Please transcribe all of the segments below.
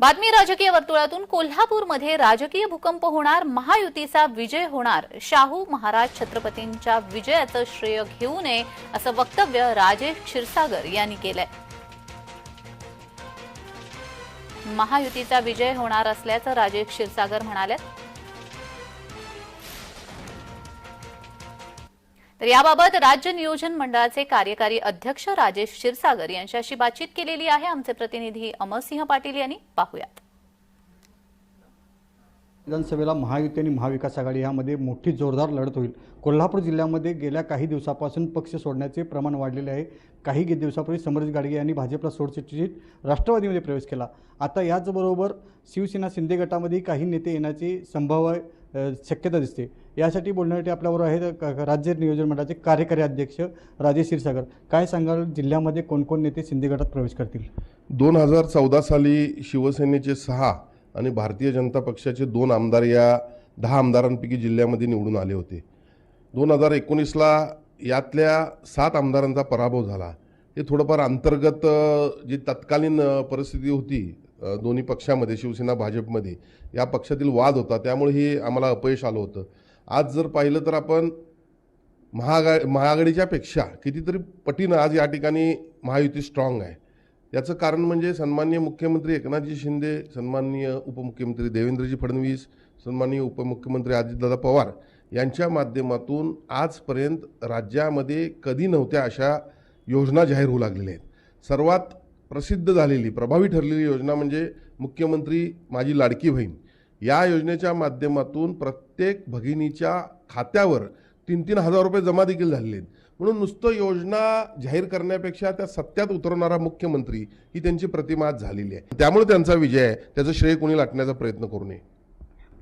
बातमी राजकीय वर्तुळातून कोल्हापूरमध्ये राजकीय भूकंप होणार महायुतीचा विजय होणार. शाहू महाराज छत्रपतींच्या विजयाचं श्रेय घेऊ नये असं वक्तव्य राजेश क्षीरसागर यांनी केलंय. महायुतीचा विजय होणार असल्याचं राजेश क्षीरसागर म्हणाले तर याबाबत राज्य नियोजन मंडळाचे कार्यकारी अध्यक्ष राजेश क्षीरसागर यांच्याशी बातचीत केलेली आहे. आमचे प्रतिनिधी अमरसिंह पाटील यांनी पाहूयात. विधानसभेला महायुती आणि महाविकास आघाडी यामध्ये मोठी जोरदार लढत होईल. कोल्हापूर जिल्ह्यामध्ये गेल्या काही दिवसापासून पक्ष सोडण्याचे प्रमाण वाढलेले आहे. काही दिवसापूर्वी समरज गाडगे यांनी भाजपला सोडचिटचिट राष्ट्रवादीमध्ये प्रवेश केला. आता याचबरोबर शिवसेना शिंदे गटामध्ये काही नेते येण्याची संभाव्य शक्यता दिसते. यासाठी बोलण्यासाठी आपल्याबरोबर आहेत राज्य नियोजन मंडळाचे कार्यकारी अध्यक्ष राजेश क्षीरसागर. काय सांगाल? जिल्ह्यामध्ये कोणकोण नेते शिंदे गटात प्रवेश करतील? दोन हजार चौदा साली शिवसेनेचे सहा आणि भारतीय जनता पक्षाचे दोन आमदार या दहा आमदारांपैकी जिल्ह्यामध्ये निवडून आले होते. दोन हजार एकोणीसला यातल्या सात आमदारांचा पराभव झाला. हे थोडंफार अंतर्गत जी तत्कालीन परिस्थिती होती दोन्ही पक्षामध्ये शिवसेना भाजपमध्ये या पक्षातील वाद होता. त्यामुळे हे आम्हाला अपयश आलं होतं. आज जर पाहिलं तर आपण महागा महाआघाडीच्या पेक्षा कितीतरी पटीनं आज या ठिकाणी महायुती स्ट्रॉंग आहे. याचं कारण म्हणजे सन्माननीय मुख्यमंत्री एकनाथजी शिंदे सन्माननीय उपमुख्यमंत्री देवेंद्रजी फडणवीस सन्माननीय उपमुख्यमंत्री अजितदादा पवार यांच्या माध्यमातून आजपर्यंत राज्यामध्ये कधी नव्हत्या अशा योजना जाहीर होऊ लागलेल्या आहेत. सर्वात प्रसिद्ध झालेली प्रभावी ठरलेली योजना म्हणजे मुख्यमंत्री माझी लाडकी बहीण. या योजनेच्या माध्यमातून प्रत्येक भगिनीच्या खात्यावर तीन तीन हजार रुपये जमा देखील झालेले आहेत. म्हणून नुसतं योजना जाहीर करण्यापेक्षा त्या सत्यात उतरवणारा मुख्यमंत्री ही त्यांची प्रतिमा आज झालेली आहे. त्यामुळे त्यांचा विजय आहे. त्याचं श्रेय कोणी लाटण्याचा प्रयत्न करू नये.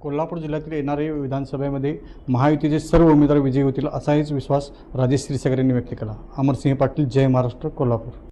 कोल्हापूर जिल्ह्यातील येणारे विधानसभेमध्ये महायुतीचे सर्व उमेदवार विजयी होतील असाहीच विश्वास राजेश क्षीरसागर यांनी व्यक्त केला. अमरसिंह पाटील जय महाराष्ट्र कोल्हापूर.